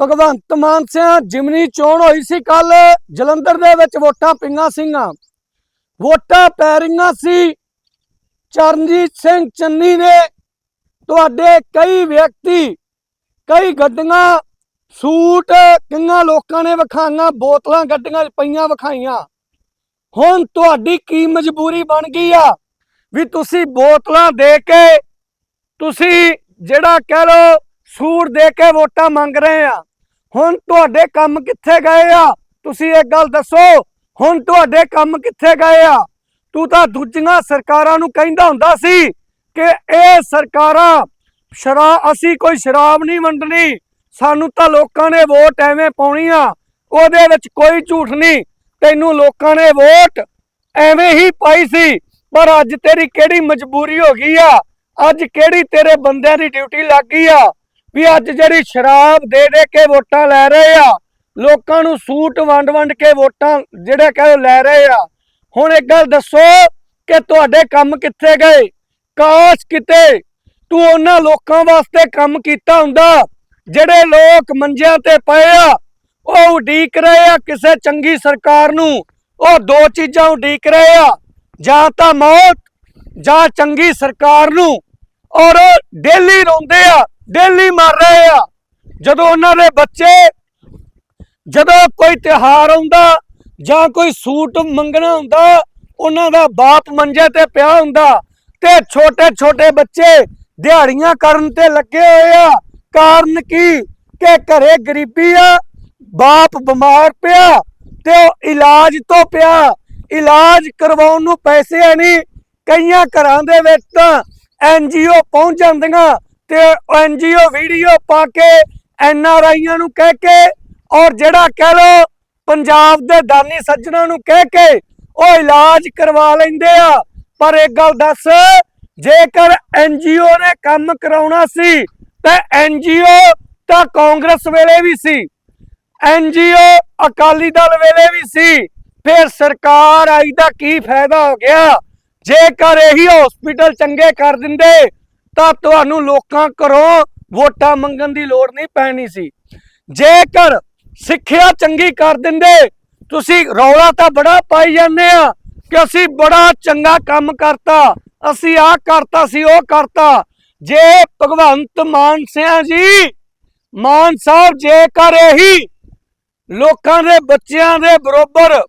ਭਗਵੰਤ ਮਾਨ ਸਿੰਘ ਜਿਮਨੀ ਚੋਣ ਹੋਈ ਸੀ ਕੱਲ ਜਲੰਧਰ ਦੇ ਵਿੱਚ ਵੋਟਾਂ ਪਈਆਂ ਸੀਗੀਆਂ। ਵੋਟਾਂ ਪੈ ਰਹੀਆਂ ਸੀ। ਚਰਨਜੀਤ ਸਿੰਘ ਚੰਨੀ ਨੇ ਤੁਹਾਡੇ ਕਈ ਵਿਅਕਤੀ, ਕਈ ਗੱਡੀਆਂ, ਸੂਟ ਕਿੰਨਾ ਲੋਕਾਂ ਨੇ ਵਿਖਾਈਆਂ, ਬੋਤਲਾਂ ਗੱਡੀਆਂ ਪਈਆਂ ਵਿਖਾਈਆਂ। ਹੁਣ ਤੁਹਾਡੀ ਕੀ ਮਜਬੂਰੀ ਬਣ ਗਈ ਆ ਵੀ ਤੁਸੀਂ ਬੋਤਲਾਂ ਦੇ ਕੇ ਤੁਸੀਂ ਜਿਹੜਾ ਕਹਿ ਲੋ ਸੂਰ ਦੇ ਕੇ ਵੋਟਾਂ ਮੰਗ ਰਹੇ ਆ। ਹੁਣ ਤੁਹਾਡੇ ਕੰਮ ਕਿੱਥੇ ਗਏ ਆ? ਤੁਸੀਂ ਇੱਕ ਗੱਲ ਦੱਸੋ, ਹੁਣ ਤੁਹਾਡੇ ਕੰਮ ਕਿੱਥੇ ਗਏ ਆ? ਤੂੰ ਤਾਂ ਦੂਜੀਆਂ ਸਰਕਾਰਾਂ ਨੂੰ ਕਹਿੰਦਾ ਹੁੰਦਾ ਸੀ ਕਿ ਇਹ ਸਰਕਾਰਾਂ ਸ਼ਰਾਬ ਅਸੀਂ ਕੋਈ ਸ਼ਰਾਬ ਨਹੀਂ ਵੰਡਣੀ। ਸਾਨੂੰ ਤਾਂ ਲੋਕਾਂ ਨੇ ਵੋਟ ਐਵੇਂ ਪਾਉਣੀ ਆ। ਉਹਦੇ ਵਿੱਚ ਕੋਈ ਝੂਠ ਨਹੀਂ। ਤੈਨੂੰ ਲੋਕਾਂ ਨੇ ਵੋਟ ਐਵੇਂ ਹੀ ਪਾਈ ਸੀ। ਪਰ ਅੱਜ ਤੇਰੀ ਕਿਹੜੀ ਮਜਬੂਰੀ ਹੋ ਗਈ ਆ? ਅੱਜ ਕਿਹੜੀ ਤੇਰੇ ਬੰਦਿਆਂ ਦੀ ਡਿਊਟੀ ਲੱਗ ਗਈ ਆ? ਵੀ ਅੱਜ ਜਿਹੜੀ ਸ਼ਰਾਬ ਦੇ ਦੇ ਕੇ ਵੋਟਾਂ ਲੈ ਰਹੇ ਆ, ਲੋਕਾਂ ਨੂੰ ਸੂਟ ਵੰਡ ਵੰਡ ਕੇ ਵੋਟਾਂ ਜਿਹੜੇ ਕਹੇ ਲੈ ਰਹੇ ਆ, ਹੁਣ ਇੱਕ ਗੱਲ ਦੱਸੋ ਕਿ ਤੁਹਾਡੇ ਕੰਮ ਕਿੱਥੇ ਗਏ? ਕਾਸ਼ ਕਿਤੇ ਤੂੰ ਉਹਨਾਂ ਲੋਕਾਂ ਵਾਸਤੇ ਕੰਮ ਕੀਤਾ ਹੁੰਦਾ, ਜਿਹੜੇ ਲੋਕ ਮੰਜਿਆਂ ਤੇ ਪਏ ਆ, ਉਹ ਉਡੀਕ ਰਹੇ ਆ ਕਿਸੇ ਚੰਗੀ ਸਰਕਾਰ ਨੂੰ, ਉਹ ਦੋ ਚੀਜ਼ਾਂ ਉਡੀਕ ਰਹੇ ਆ, ਜਾਂ ਤਾਂ ਮੌਤ, ਜਾਂ ਚੰਗੀ ਸਰਕਾਰ ਨੂੰ, ਔਰ ਉਹ ਡੇਲੀ ਰੋਂਦੇ ਆ ਡੇਲੀ ਮਰ ਰਹੇ ਆ। ਜਦੋਂ ਉਹਨਾਂ ਦੇ ਬੱਚੇ, ਜਦੋਂ ਕੋਈ ਤਿਹਾਰ ਆਉਂਦਾ ਜਾਂ ਕੋਈ ਸੂਟ ਮੰਗਣਾ ਹੁੰਦਾ, ਉਹਨਾਂ ਦਾ ਬਾਪ ਮੰਜੇ ਤੇ ਪਿਆ ਹੁੰਦਾ ਤੇ ਛੋਟੇ ਛੋਟੇ ਬੱਚੇ ਦਿਹਾੜੀਆਂ ਕਰਨ ਤੇ ਲੱਗੇ ਹੋਏ ਆ। ਕਾਰਨ ਕੀ? ਕਿ ਘਰੇ ਗਰੀਬੀ ਆ, ਬਾਪ ਬਿਮਾਰ ਪਿਆ ਤੇ ਉਹ ਇਲਾਜ ਤੋਂ ਪਿਆ। ਇਲਾਜ ਕਰਵਾਉਣ ਨੂੰ ਪੈਸੇ ਨਹੀਂ। ਕਈਆਂ ਘਰਾਂ ਦੇ ਵਿੱਚ ਤਾਂ ਐਨਜੀਓ ਪਹੁੰਚ ਜਾਂਦੀਆਂ ਤੇ ਐਨਜੀਓ ਵੀਡੀਓ ਪਾ ਕੇ ਐਨਆਰਆਈਆਂ ਨੂੰ ਕਹਿ ਕੇ ਔਰ ਜਿਹੜਾ ਕਹਿ ਲੋ ਪੰਜਾਬ ਦੇ ਦਾਨੀ ਸੱਜਣਾ ਨੂੰ ਕਹਿ ਕੇ ਉਹ ਇਲਾਜ ਕਰਵਾ ਲੈਂਦੇ ਆ। ਪਰ ਇੱਕ ਗੱਲ ਦੱਸ, ਜੇਕਰ ਐਨਜੀਓ ਨੇ ਕੰਮ ਕਰਾਉਣਾ ਸੀ, ਤਾਂ ਐਨਜੀਓ ਤਾਂ ਕਾਂਗਰਸ ਵੇਲੇ ਵੀ ਸੀ ਐਨਜੀਓ ਅਕਾਲੀ ਦਲ ਵੇਲੇ ਵੀ ਸੀ, ਫਿਰ ਸਰਕਾਰ ਆਈ ਦਾ ਕੀ ਫਾਇਦਾ ਹੋ ਗਿਆ? ਜੇਕਰ ਇਹੀ ਹਸਪੀਟਲ ਚੰਗੇ ਕਰ ਦਿੰਦੇ ਤਾਂ ਤੁਹਾਨੂੰ ਲੋਕਾਂ ਘਰੋਂ ਵੋਟਾਂ ਮੰਗਣ ਦੀ ਲੋੜ ਨਹੀਂ ਪੈਣੀ ਸੀ। ਜੇਕਰ ਸਿੱਖਿਆ ਚੰਗੀ ਕਰ ਦਿੰਦੇ, ਤੁਸੀਂ ਰੌਲਾ ਤਾਂ ਬੜਾ ਪਾਈ ਜਾਂਦੇ ਆ ਕਿ ਅਸੀਂ ਬੜਾ ਚੰਗਾ ਕੰਮ ਕਰਤਾ, ਅਸੀਂ ਆਹ ਕਰਤਾ ਸੀ ਉਹ ਕਰਤਾ। ਜੇ ਭਗਵੰਤ ਮਾਨ ਸਿਆ ਜੀ, ਮਾਨ ਸਾਹਿਬ ਜੇਕਰ ਇਹੀ ਲੋਕਾਂ ਦੇ ਬੱਚਿਆਂ ਦੇ ਬਰੋਬਰ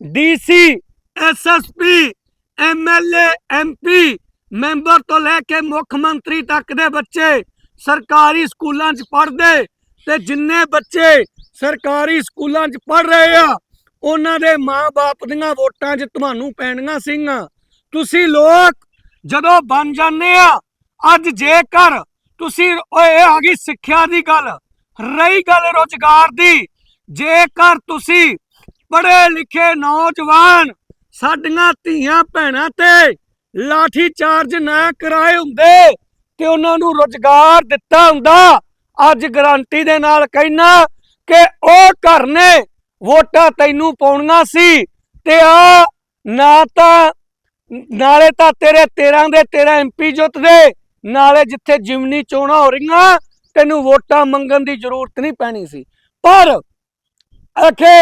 DC SSP MLA MP member ਤੋਂ ਲੈ ਕੇ ਮੁੱਖ ਮੰਤਰੀ ਤੱਕ ਦੇ ਬੱਚੇ ਸਰਕਾਰੀ ਸਕੂਲਾਂ 'ਚ ਪੜ੍ਹਦੇ ਤੇ ਜਿੰਨੇ ਬੱਚੇ ਸਰਕਾਰੀ ਸਕੂਲਾਂ 'ਚ ਪੜ੍ਹ ਰਹੇ ਆ, ਉਹਨਾਂ ਦੇ ਮਾਪੇ ਦੀਆਂ ਵੋਟਾਂ 'ਚ ਤੁਹਾਨੂੰ ਪੈਣੀਆਂ ਸੀਗੀਆਂ। ਤੁਸੀਂ ਲੋਕ ਜਦੋਂ ਬਣ ਜਾਂਦੇ ਆ, ਅੱਜ ਜੇਕਰ ਤੁਸੀਂ ਓਏ, ਇਹ ਆ ਗਈ ਸਿੱਖਿਆ ਦੀ ਗੱਲ, ਰਹੀ ਗੱਲ ਰੋਜ਼ਗਾਰ ਦੀ, ਜੇਕਰ ਤੁਸੀਂ ਪੜ੍ਹੇ ਲਿਖੇ ਨੌਜਵਾਨ ਸਾਡੀਆਂ ਧੀਆਂ ਭੈਣਾਂ ਤੇ ਲਾਠੀ ਚਾਰਜ ਨਾ ਕਰਾਏ ਹੁੰਦੇ ਤੇ ਉਹਨਾਂ ਨੂੰ ਰੋਜ਼ਗਾਰ ਦਿੱਤਾ ਹੁੰਦਾ। ਅੱਜ ਗਰੰਟੀ ਦੇ ਨਾਲ ਕਹਿਣਾ ਕਿ ਉਹ ਘਰ ਨੇ ਵੋਟਾਂ ਤੈਨੂੰ ਪਾਉਣੀਆਂ ਸੀ ਤੇ ਆ ਨਾ ਤਾਂ ਨਾਲੇ ਤਾਂ ਤੇਰੇ 13 ਦੇ 13 ਐਮਪੀ ਜਿੱਤਦੇ ਨਾਲੇ ਜਿੱਥੇ ਜਿਮਨੀ ਚੋਣਾਂ ਹੋ ਰਹੀਆਂ, ਤੈਨੂੰ ਵੋਟਾਂ ਮੰਗਣ ਦੀ ਜ਼ਰੂਰਤ ਨਹੀਂ ਪੈਣੀ ਸੀ। ਪਰ ਅਖੇ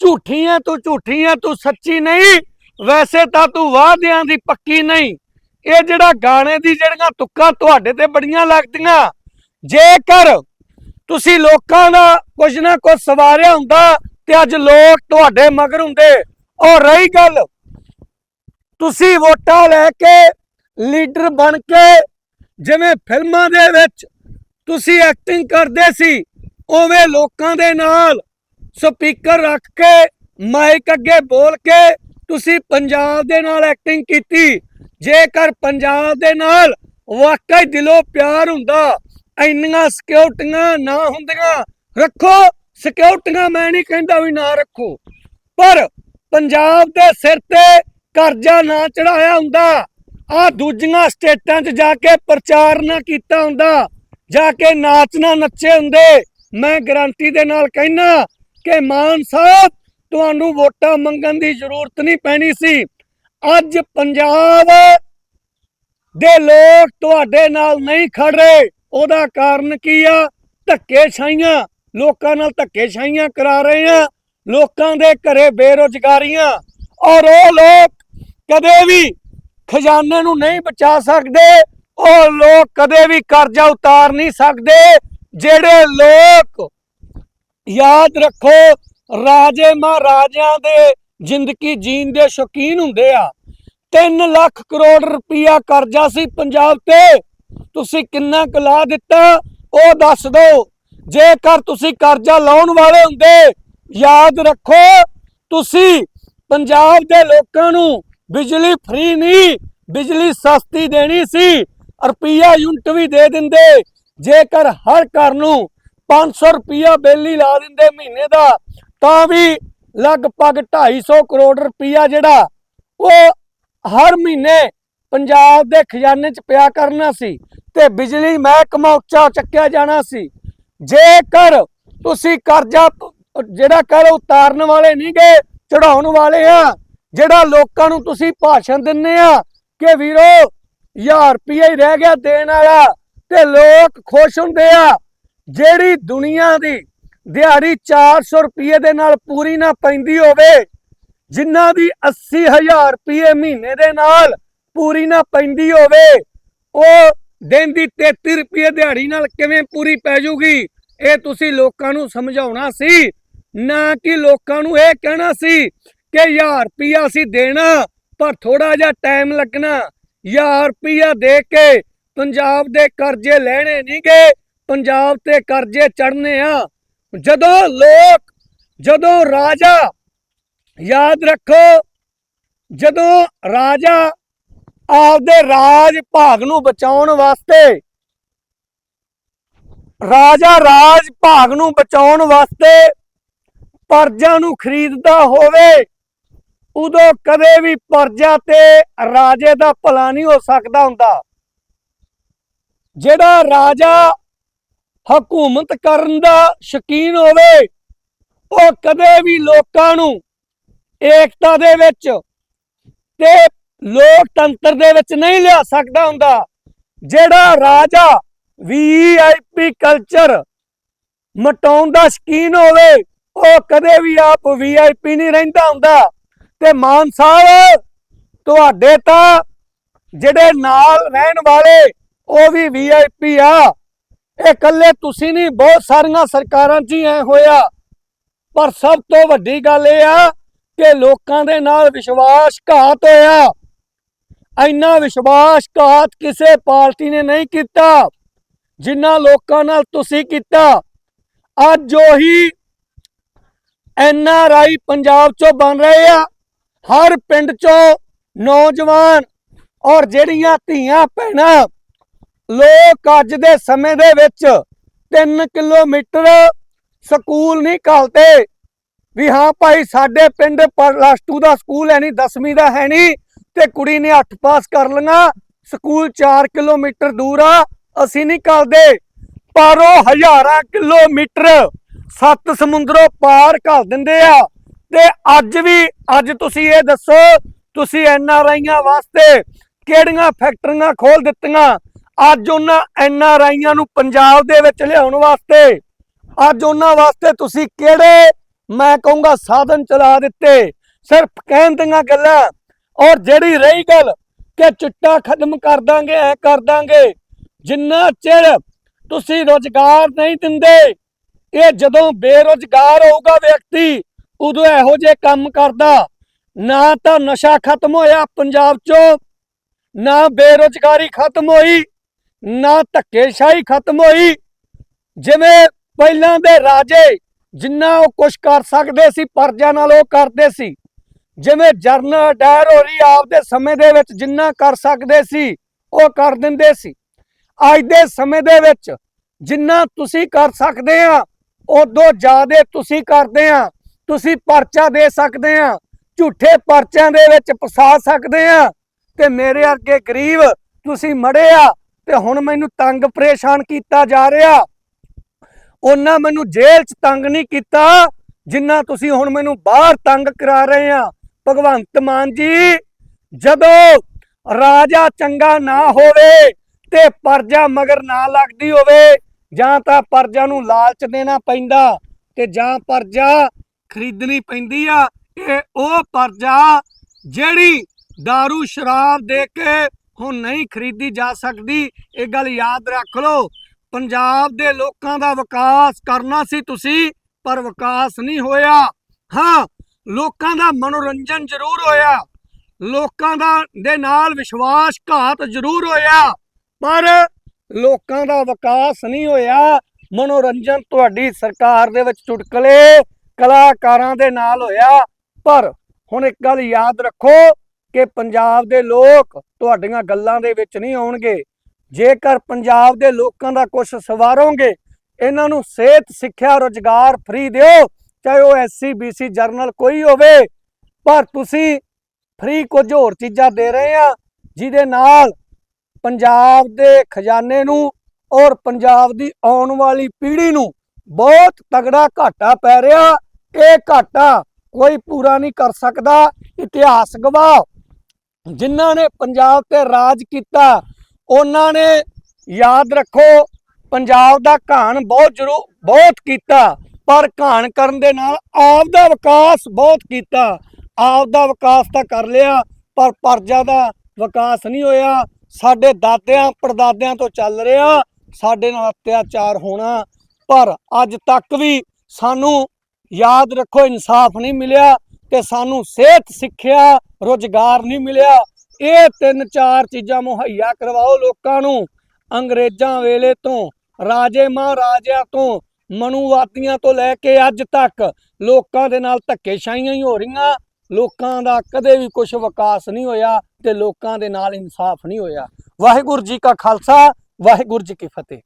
ਝੂਠੀਆਂ ਤੂੰ ਝੂਠੀਆਂ ਤੂੰ ਸੱਚੀ ਨਹੀਂ ਵੈਸੇ ਤਾਂ ਤੂੰ ਵਾਅਦਿਆਂ ਦੀ ਪੱਕੀ ਨਹੀਂ। ਇਹ ਜਿਹੜਾ ਗਾਣੇ ਦੀ ਜਿਹੜੀਆਂ ਤੁੱਕਾਂ ਤੁਹਾਡੇ ਤੇ ਬੜੀਆਂ ਲੱਗਦੀਆਂ, ਜੇਕਰ ਤੁਸੀਂ ਲੋਕਾਂ ਦਾ ਕੁਝ ਨਾ ਕੁਝ ਸਵਾਰਿਆ ਹੁੰਦਾ ਤੇ ਅੱਜ ਲੋਕ ਤੁਹਾਡੇ ਮਗਰ ਹੁੰਦੇ। ਔਰ ਰਹੀ ਗੱਲ, ਤੁਸੀਂ ਵੋਟਾਂ ਲੈ ਕੇ ਲੀਡਰ ਬਣ ਕੇ ਜਿਵੇਂ ਫਿਲਮਾਂ ਦੇ ਵਿੱਚ ਤੁਸੀਂ ਐਕਟਿੰਗ ਕਰਦੇ ਸੀ, ਉਵੇਂ ਲੋਕਾਂ ਦੇ ਨਾਲ ਸਪੀਕਰ ਰੱਖ ਕੇ ਮਾਈਕ ਅੱਗੇ ਬੋਲ ਕੇ ਤੁਸੀਂ ਪੰਜਾਬ ਦੇ ਨਾਲ ਐਕਟਿੰਗ ਕੀਤੀ, ਜੇਕਰ ਪੰਜਾਬ ਦੇ ਨਾਲ ਵਾਕਈ ਦਿਲੋਂ ਪਿਆਰ ਹੁੰਦਾ, ਇੰਨੀਆਂ ਸਿਕਿਉਰਟੀਆਂ ਨਾ ਹੁੰਦੀਆਂ, ਰੱਖੋ ਸਿਕਿਉਰਟੀਆਂ ਮੈਂ ਨਹੀਂ ਕਹਿੰਦਾ ਵੀ ਨਾ ਰੱਖੋ, ਪਰ ਪੰਜਾਬ ਦੇ ਸਿਰ ਤੇ ਕਰਜ਼ਾ ਨਾ ਚੜਾਇਆ ਹੁੰਦਾ ਆ ਦੂਜੀਆਂ ਸਟੇਟਾਂ 'ਚ ਜਾ ਕੇ ਪ੍ਰਚਾਰ ਨਾ ਕੀਤਾ ਹੁੰਦਾ, ਜਾ ਕੇ ਨਾਚ ਨਾ ਨੱਚੇ ਹੁੰਦੇ, ਮੈਂ ਗਰੰਟੀ ਦੇ ਨਾਲ ਕਹਿਣਾ ਕਿ ਮਾਨ ਸਾਹਿਬ ਤੁਹਾਨੂੰ ਵੋਟਾਂ ਮੰਗਣ ਦੀ ਜ਼ਰੂਰਤ ਨਹੀਂ ਪੈਣੀ ਸੀ। ਅੱਜ ਪੰਜਾਬ ਦੇ ਲੋਕ ਤੁਹਾਡੇ ਨਾਲ ਨਹੀਂ ਖੜ ਰਹੇ। ਉਹਦਾ ਕਾਰਨ ਕੀ ਆ? ਧੱਕੇ ਛਾਈਆਂ ਲੋਕਾਂ ਨਾਲ ਧੱਕੇਸ਼ਾਹੀਆਂ ਕਰਾ ਰਹੇ ਆ। ਲੋਕਾਂ ਦੇ ਘਰੇ ਬੇਰੁਜ਼ਗਾਰੀਆਂ। ਔਰ ਉਹ ਲੋਕ ਕਦੇ ਵੀ ਖਜ਼ਾਨੇ ਨੂੰ ਨਹੀਂ ਬਚਾ ਸਕਦੇ। ਉਹ ਲੋਕ ਕਦੇ ਵੀ ਕਰਜ਼ਾ ਉਤਾਰ ਨਹੀਂ ਸਕਦੇ। ਜਿਹੜੇ ਲੋਕ ਯਾਦ ਰੱਖੋ ਰਾਜੇ ਮਹਾਰਾਜਿਆਂ ਦੇ ਜ਼ਿੰਦਗੀ ਜੀਣ ਦੇ ਸ਼ੌਕੀਨ ਹੁੰਦੇ ਆ। 3 ਲੱਖ ਕਰੋੜ ਰੁਪਇਆ ਕਰਜ਼ਾ ਸੀ ਪੰਜਾਬ ਤੇ। ਤੁਸੀਂ ਕਿੰਨਾ ਕੁ ਦਿੱਤਾ, ਉਹ ਦੱਸ ਦਿਓ ਜੇਕਰ ਤੁਸੀਂ ਕਰਜ਼ਾ ਲਾਉਣ ਵਾਲੇ ਹੁੰਦੇ, ਯਾਦ ਰੱਖੋ, ਤੁਸੀਂ ਪੰਜਾਬ ਦੇ ਲੋਕਾਂ ਨੂੰ ਬਿਜਲੀ ਫ੍ਰੀ ਨਹੀਂ, ਬਿਜਲੀ ਸਸਤੀ ਦੇਣੀ ਸੀ, ਰੁਪਈਆ ਯੂਨਿਟ ਵੀ ਦੇ ਦਿੰਦੇ। ਜੇਕਰ ਹਰ ਘਰ ਨੂੰ 500 ਰੁਪਈਆ ਬਿੱਲ ਹੀ ਲਾ ਦਿੰਦੇ ਮਹੀਨੇ ਦਾ ਤਾਂ ਵੀ ਲਗਭਗ 250 ਕਰੋੜ ਰੁਪਈਆ ਜਿਹੜਾ ਉਹ ਹਰ ਮਹੀਨੇ ਪੰਜਾਬ ਦੇ ਖਜ਼ਾਨੇ 'ਚ ਪਿਆ ਕਰਨਾ ਸੀ ਤੇ ਬਿਜਲੀ ਮਹਿਕਮਾ ਉੱਚਾ ਚੱਕਿਆ ਜਾਣਾ ਸੀ। ਜੇਕਰ ਤੁਸੀਂ ਕਰਜ਼ਾ ਜਿਹੜਾ ਕਰ ਉਤਾਰਨ ਵਾਲੇ ਨਹੀਂ ਗਏ ਚੜਾਉਣ ਵਾਲੇ ਆ, ਜਿਹੜਾ ਲੋਕਾਂ ਨੂੰ ਤੁਸੀਂ ਭਾਸ਼ਣ ਦਿੰਨੇ ਆ ਕਿ ਵੀਰੋ 1000 ਰੁਪਏ ਹੀ ਰਹਿ ਗਿਆ ਦੇਣ ਵਾਲਾ ਤੇ ਲੋਕ ਖੁਸ਼ ਹੁੰਦੇ ਆ, ਜਿਹੜੀ ਦੁਨੀਆ ਦੀ ਦਿਹਾੜੀ 400 ਰੁਪਏ ਦੇ ਨਾਲ ਪੂਰੀ ਨਾ ਪੈਂਦੀ ਹੋਵੇ ਜਿਨ੍ਹਾਂ ਦੀ 80000 ਰੁਪਏ ਮਹੀਨੇ ਦੇ ਨਾਲ ਪੂਰੀ ਨਾ ਪੈਂਦੀ ਹੋਵੇ, ਉਹ ਦਿਨ ਦੀ 33 ਰੁਪਏ ਦਿਹਾੜੀ ਨਾਲ ਕਿਵੇਂ ਪੂਰੀ ਪੈ ਜੂਗੀ, ਇਹ ਤੁਸੀਂ ਲੋਕਾਂ ਨੂੰ ਸਮਝਾਉਣਾ ਸੀ। ਨਾ ਕਿ ਲੋਕਾਂ ਨੂੰ ਇਹ ਕਹਿਣਾ ਸੀ ਕਿ 1000 ਰੁਪਿਆ ਅਸੀਂ ਦੇਣਾ, ਪਰ ਥੋੜਾ ਜਿਹਾ ਟਾਈਮ ਲੱਗਣਾ। 1000 ਰੁਪਿਆ ਦੇ ਕੇ ਪੰਜਾਬ ਦੇ ਕਰਜ਼ੇ ਲੈਣੇ ਨਹੀਂ ਗਏ ਪੰਜਾਬ ਤੇ ਕਰਜ਼ੇ ਚੜਨੇ ਆ ਜਦੋਂ ਲੋਕ, ਜਦੋਂ ਰਾਜਾ ਯਾਦ ਰੱਖੋ, ਜਦੋਂ ਰਾਜਾ ਆਪਦੇ ਰਾਜ ਭਾਗ ਨੂੰ ਬਚਾਉਣ ਵਾਸਤੇ, ਰਾਜਾ ਰਾਜ ਭਾਗ ਨੂੰ ਬਚਾਉਣ ਵਾਸਤੇ ਪਰਜਾ ਨੂੰ ਖਰੀਦਦਾ ਹੋਵੇ, ਉਦੋਂ ਕਦੇ ਵੀ ਪਰਜਾ ਤੇ ਰਾਜੇ ਦਾ ਭਲਾ ਨਹੀਂ ਹੋ ਸਕਦਾ ਹੁੰਦਾ। ਜਿਹੜਾ ਰਾਜਾ ਹਕੂਮਤ ਕਰਨ ਦਾ ਸ਼ਕੀਨ ਹੋਵੇ, ਉਹ ਕਦੇ ਵੀ ਲੋਕਾਂ ਨੂੰ ਏਕਤਾ ਦੇ ਵਿੱਚ ਤੇ ਲੋਕਤੰਤਰ ਦੇ ਵਿੱਚ ਨਹੀਂ ਲਿਆ ਸਕਦਾ ਹੁੰਦਾ, ਜਿਹੜਾ ਰਾਜਾ ਵੀਆਈਪੀ ਕਲਚਰ ਮਟਾਉਣ ਦਾ ਸ਼ਕੀਨ ਹੋਵੇ, ਉਹ ਕਦੇ ਵੀ ਆਪ ਵੀਆਈਪੀ ਨਹੀਂ ਰਹਿੰਦਾ ਹੁੰਦਾ। ਤੇ ਮਾਨ ਸਾਹਿਬ, ਤੁਹਾਡੇ ਤਾਂ ਜਿਹੜੇ ਨਾਲ ਰਹਿਣ ਵਾਲੇ, ਉਹ ਵੀ ਵੀਆਈਪੀ ਆ। ਇਹ ਇਕੱਲੇ ਤੁਸੀਂ ਨਹੀਂ, ਬਹੁਤ ਸਾਰੀਆਂ ਸਰਕਾਰਾਂ 'ਚ ਹੀ ਐ ਹੋਇਆ। ਪਰ ਸਭ ਤੋਂ ਵੱਡੀ ਗੱਲ ਇਹ ਆ ਕਿ ਲੋਕਾਂ ਦੇ ਨਾਲ ਵਿਸ਼ਵਾਸ ਘਾਤ ਹੋਇਆ। ਇੰਨਾ ਵਿਸ਼ਵਾਸਘਾਤ ਕਿਸੇ ਪਾਰਟੀ ਨੇ ਨਹੀਂ ਕੀਤਾ, ਜਿੰਨਾ ਲੋਕਾਂ ਨਾਲ ਤੁਸੀਂ ਕੀਤਾ। ਅੱਜ ਉਹੀ ਐਨ ਆਰ ਆਈ ਪੰਜਾਬ ਚੋਂ ਬਣ ਰਹੇ ਆ। ਹਰ ਪਿੰਡ ਚੋਂ ਨੌਜਵਾਨ ਔਰ ਜਿਹੜੀਆਂ ਧੀਆਂ ਭੈਣਾਂ ਲੋਕ ਅੱਜ ਦੇ ਸਮੇਂ ਦੇ ਵਿੱਚ 3 ਕਿਲੋਮੀਟਰ ਸਕੂਲ ਨਹੀਂ ਘਲਤੇ ਵੀ ਹਾਂ ਭਾਈ, ਸਾਡੇ ਪਿੰਡ ਪਲੱਸ 2 ਦਾ ਸਕੂਲ ਹੈ ਨਹੀਂ 10ਵੀਂ ਦਾ ਹੈ ਨਹੀਂ ਤੇ ਕੁੜੀ ਨੇ 8 ਪਾਸ ਕਰ ਲਈਆਂ। ਸਕੂਲ 4 ਕਿਲੋਮੀਟਰ ਦੂਰ ਆ, ਅਸੀਂ ਨਹੀਂ ਘਲਦੇ। ਪਰ ਉਹ ਹਜ਼ਾਰਾਂ ਕਿਲੋਮੀਟਰ ਸੱਤ ਸਮੁੰਦਰੋਂ ਪਾਰ ਘਲ ਦਿੰਦੇ ਆ। ਤੇ ਅੱਜ ਵੀ, ਅੱਜ ਤੁਸੀਂ ਇਹ ਦੱਸੋ, ਤੁਸੀਂ ਐਨ ਆਰ ਆਈਆਂ ਵਾਸਤੇ ਕਿਹੜੀਆਂ ਫੈਕਟਰੀਆਂ ਖੋਲ ਦਿੱਤੀਆਂ? ਅੱਜ ਉਹਨਾਂ ਐਨ ਆਰ ਆਈਆਂ ਨੂੰ ਪੰਜਾਬ ਦੇ ਵਿੱਚ ਲਿਆਉਣ ਵਾਸਤੇ। ਅੱਜ ਉਹਨਾਂ ਵਾਸਤੇ ਤੁਸੀਂ ਕਿਹੜੇ, ਮੈਂ ਕਹੂੰਗਾ ਸਾਧਨ ਚਲਾ ਦਿੱਤੇ। ਸਿਰਫ ਕਹਿਣ ਦੀਆਂ ਗੱਲਾਂ। ਔਰ ਜਿਹੜੀ ਰਹੀ ਗੱਲ ਕਿ ਚਿੱਟਾ ਖਤਮ ਕਰ ਦਾਂਗੇ, ਐ ਕਰ ਦਾਂਗੇ। ਜਿੰਨਾ ਚਿਰ ਤੁਸੀਂ ਰੋਜ਼ਗਾਰ ਨਹੀਂ ਦਿੰਦੇ, ਇਹ ਜਦੋਂ ਬੇਰੋਜ਼ਗਾਰ ਹੋਊਗਾ ਵਿਅਕਤੀ, ਉਦੋਂ ਇਹੋ ਜਿਹੇ ਕੰਮ ਕਰਦਾ। ਨਾ ਤਾਂ ਨਸ਼ਾ ਖਤਮ ਹੋਇਆ ਪੰਜਾਬ 'ਚੋਂ, ਨਾ ਬੇਰੋਜ਼ਗਾਰੀ ਖਤਮ ਹੋਈ। ਨਾ ਧੱਕੇਸ਼ਾਹੀ ਖਤਮ ਹੋਈ। ਜਿਵੇਂ ਪਹਿਲਾਂ ਦੇ ਰਾਜੇ ਜਿੰਨਾ ਉਹ ਕੁਝ ਕਰ ਸਕਦੇ ਸੀ ਪਰਜਾ ਨਾਲ ਉਹ ਕਰਦੇ ਸੀ। ਜਿਵੇਂ ਜਰਨਲ ਡਾਇਰ ਹੋਰੀ ਆਪਦੇ ਸਮੇਂ ਦੇ ਵਿੱਚ ਜਿੰਨਾ ਕਰ ਸਕਦੇ ਸੀ, ਉਹ ਕਰ ਦਿੰਦੇ ਸੀ। ਅੱਜ ਦੇ ਸਮੇਂ ਦੇ ਵਿੱਚ ਜਿੰਨਾ ਤੁਸੀਂ ਕਰ ਸਕਦੇ ਆ, ਉਦੋਂ ਜ਼ਿਆਦਾ ਤੁਸੀਂ ਕਰਦੇ ਆ। ਤੁਸੀਂ ਪਰਚਾ ਦੇ ਸਕਦੇ ਆ, ਝੂਠੇ ਪਰਚਿਆਂ ਦੇ ਵਿੱਚ ਫਸਾ ਸਕਦੇ ਆ। ਤੇ ਮੇਰੇ ਅੱਗੇ ਗਰੀਬ ਤੁਸੀਂ ਮੜੇ ਆ ਤੇ ਹੁਣ ਮੈਨੂੰ ਤੰਗ ਪਰੇਸ਼ਾਨ ਕੀਤਾ ਜਾ ਰਿਹਾ। ਉਹਨਾਂ ਮੈਨੂੰ ਜੇਲ੍ਹ 'ਚ ਤੰਗ ਨਹੀਂ ਕੀਤਾ, ਜਿੰਨਾ ਤੁਸੀਂ ਹੁਣ ਮੈਨੂੰ ਬਾਹਰ ਤੰਗ ਕਰਾ ਰਹੇ ਆ। ਭਗਵੰਤ ਮਾਨ ਜੀ, ਜਦੋਂ ਰਾਜਾ ਚੰਗਾ ਨਾ ਹੋਵੇ ਤੇ ਪਰਜਾ ਮਗਰ ਨਾ ਲੱਗਦੀ ਹੋਵੇ, ਜਾਂ ਤਾਂ ਪਰਜਾ ਨੂੰ ਲਾਲਚ ਦੇਣਾ ਪੈਂਦਾ ਤੇ ਜਾਂ ਪਰਜਾ ਖਰੀਦਣੀ ਪੈਂਦੀ ਆ, ਇਹ ਉਹ ਪਰਜਾ ਜਿਹੜੀ दारू ਸ਼ਰਾਬ ਦੇ ਕੇ ਹੁਣ ਨਹੀਂ ਖਰੀਦੀ ਜਾ ਸਕਦੀ, ਇਹ ਗੱਲ ਯਾਦ ਰੱਖ ਲਓ। ਪੰਜਾਬ ਦੇ ਲੋਕਾਂ ਦਾ ਵਿਕਾਸ ਕਰਨਾ ਸੀ ਤੁਸੀਂ, ਪਰ ਵਿਕਾਸ ਨਹੀਂ ਹੋਇਆ। ਹਾਂ, ਲੋਕਾਂ ਦਾ ਮਨੋਰੰਜਨ ਜ਼ਰੂਰ ਹੋਇਆ। ਲੋਕਾਂ ਦਾ, ਦੇ ਨਾਲ ਵਿਸ਼ਵਾਸ ਘਾਤ ਜ਼ਰੂਰ ਹੋਇਆ। ਪਰ ਲੋਕਾਂ ਦਾ ਵਿਕਾਸ ਨਹੀਂ ਹੋਇਆ। ਮਨੋਰੰਜਨ ਤੁਹਾਡੀ ਸਰਕਾਰ ਦੇ ਵਿੱਚ ਚੁਟਕਲੇ ਕਲਾਕਾਰਾਂ ਦੇ ਨਾਲ ਹੋਇਆ। ਪਰ ਹੁਣ ਇੱਕ ਗੱਲ ਯਾਦ ਰੱਖੋ ਕਿ ਪੰਜਾਬ ਦੇ ਲੋਕ ਤੁਹਾਡੀਆਂ ਗੱਲਾਂ ਦੇ ਵਿੱਚ ਨਹੀਂ ਆਉਣਗੇ। ਜੇਕਰ ਪੰਜਾਬ ਦੇ ਲੋਕਾਂ ਦਾ ਕੁਝ ਸਵਾਰੋਗੇ, ਇਹਨਾਂ ਨੂੰ ਸਿਹਤ, ਸਿੱਖਿਆ, ਰੋਜ਼ਗਾਰ ਫ੍ਰੀ ਦਿਓ, ਚਾਹੇ ਉਹ ਐਸਸੀ ਬੀਸੀ ਜਰਨਲ ਕੋਈ ਹੋਵੇ, ਪਰ ਤੁਸੀਂ ਫ੍ਰੀ ਕੁਝ ਹੋਰ ਚੀਜ਼ਾਂ ਦੇ ਰਹੇ ਆ, ਜਿਹਦੇ ਨਾਲ ਪੰਜਾਬ ਦੇ ਖਜ਼ਾਨੇ ਨੂੰ ਔਰ ਪੰਜਾਬ ਦੀ ਆਉਣ ਵਾਲੀ ਪੀੜ੍ਹੀ ਨੂੰ ਬਹੁਤ ਤਗੜਾ ਘਾਟਾ ਪੈ ਰਿਹਾ। ਇਹ ਘਾਟਾ ਕੋਈ ਪੂਰਾ ਨਹੀਂ ਕਰ ਸਕਦਾ। ਇਤਿਹਾਸ ਗਵਾਹ ਜਿਨ੍ਹਾਂ ਨੇ ਪੰਜਾਬ ਤੇ ਰਾਜ ਕੀਤਾ, ਉਹਨਾਂ ਨੇ ਯਾਦ ਰੱਖੋ, ਪੰਜਾਬ ਦਾ ਘਾਣ ਬਹੁਤ ਜ਼ਰੂਰ, ਬਹੁਤ ਕੀਤਾ, ਪਰ ਘਾਣ ਕਰਨ ਦੇ ਨਾਲ ਆਪ ਦਾ ਵਿਕਾਸ ਬਹੁਤ ਕੀਤਾ। ਆਪ ਦਾ ਵਿਕਾਸ ਤਾਂ ਕਰ ਲਿਆ, ਪਰ ਪਰਜਾ ਦਾ ਵਿਕਾਸ ਨਹੀਂ ਹੋਇਆ। ਸਾਡੇ ਦਾਦਿਆਂ, ਪੜਦਾਦਿਆਂ ਤੋਂ ਚੱਲ ਰਿਹਾ, ਸਾਡੇ ਨਾਲ ਅਤਿਆਚਾਰ ਹੋਣਾ। ਪਰ ਅੱਜ ਤੱਕ ਵੀ ਸਾਨੂੰ ਯਾਦ ਰੱਖੋ, ਇਨਸਾਫ ਨਹੀਂ ਮਿਲਿਆ। ਕਿ ਸਾਨੂੰ ਸਿਹਤ, ਸਿੱਖਿਆ ਰੋਜ਼ਗਾਰ ਨਹੀਂ ਮਿਲਿਆ। ਇਹ ਤਿੰਨ ਚਾਰ ਚੀਜ਼ਾਂ ਮੁਹੱਈਆ ਕਰਵਾਓ ਲੋਕਾਂ ਨੂੰ। ਅੰਗਰੇਜ਼ਾਂ ਵੇਲੇ ਤੋਂ, ਰਾਜੇ ਮਹਾਰਾਜਿਆਂ ਤੋਂ, ਮਨੂਵਾਦੀਆਂ ਤੋਂ ਲੈ ਕੇ ਅੱਜ ਤੱਕ ਲੋਕਾਂ ਦੇ ਨਾਲ ਧੱਕੇਸ਼ਾਹੀਆਂ ਹੀ ਹੋ ਰਹੀਆਂ। ਲੋਕਾਂ ਦਾ ਕਦੇ ਵੀ ਕੁਝ ਵਿਕਾਸ ਨਹੀਂ ਹੋਇਆ ਤੇ ਲੋਕਾਂ ਦੇ ਨਾਲ ਇਨਸਾਫ ਨਹੀਂ ਹੋਇਆ। ਵਾਹਿਗੁਰੂ ਜੀ ਕਾ ਖਾਲਸਾ, ਵਾਹਿਗੁਰੂ ਜੀ ਕੀ ਫਤਿਹ।